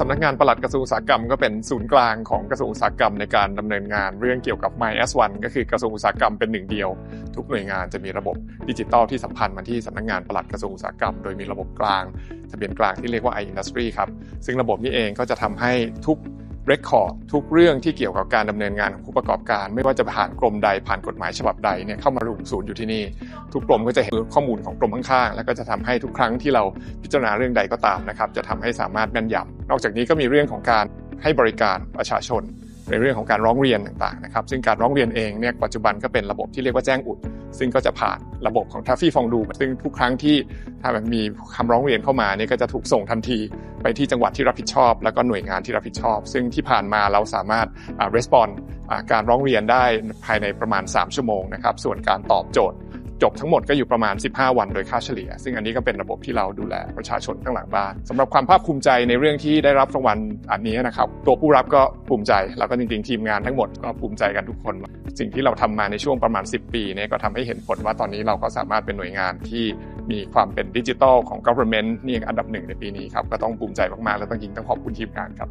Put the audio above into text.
สำนักงานปลัดกระทรวงอุตสาหกรรมก็เป็นศูนย์กลางของกระทรวงอุตสาหกรรมในการดำเนินงานเรื่องเกี่ยวกับ My S1 ก็คือกระทรวงอุตสาหกรรมเป็นหนึ่งเดียว ทุกหน่วยงานจะมีระบบดิจิทัลที่สัมพันธ์มาที่สำนักงานปลัดกระทรวงอุตสาหกรรม โดยมีระบบกลางทะเบียนกลางที่เรียกว่า iIndustry ครับซึ่งระบบนี้เองก็จะทำให้ทุก เรคคอร์ดทุกเรื่องที่เกี่ยวกับการดำเนินงานของผู้ประกอบการ ไม่ว่าจะผ่านกรมใดผ่านกฎหมายฉบับใดเนี่ยเข้ามารวมศูนย์อยู่ที่นี่ ทุกกรมก็จะเห็นข้อมูลของกรมข้างๆ แล้วก็จะทำให้ทุกครั้งที่เราพิจารณาเรื่องใดก็ตามนะครับจะทำให้สามารถแม่นยำนอกจากนี้ก็มีเรื่องของการให้บริการประชาชน ในเรื่องของการร้องเรียนต่างๆนะครับซึ่งการร้องเรียนเองเนี่ยปัจจุบันก็เป็นระบบที่เรียกว่าแจ้งอุด ซึ่งก็จะผ่านระบบของทัฟฟี่ฟองดู ซึ่งทุกครั้งที่ถ้ามันมีคำร้องเรียนเข้ามาเนี่ยก็จะถูกส่งทันที ไปที่จังหวัดที่รับผิดชอบ แล้วก็หน่วยงานที่รับผิดชอบ ซึ่งที่ผ่านมาเราสามารถอ่า respond อ่าการร้องเรียนได้ภายในประมาณ 3 ชั่วโมงนะครับส่วนการตอบโจทย์ จบทั้งหมดก็อยู่ประมาณ 15 วันโดยค่าเฉลี่ย ซึ่งอันนี้ก็เป็นระบบที่เราดูแลประชาชนข้างหลังบ้านสำหรับความภาคภูมิใจในเรื่องที่ได้รับรางวัลอันนี้นะครับ ตัวผู้รับก็ภูมิใจ แล้วก็จริงๆ ทีมงานทั้งหมดก็ภูมิใจกันทุกคน สิ่งที่เราทำมาในช่วงประมาณ 10 ปีเนี่ยก็ทำให้เห็นผลว่าตอนนี้เราก็สามารถเป็นหน่วยงานที่มีความเป็นดิจิทัลของ government นี่อันดับหนึ่งในปีนี้ครับก็ต้องภูมิใจมากๆแล้วต้องจริงต้องขอบคุณทีมงานครับ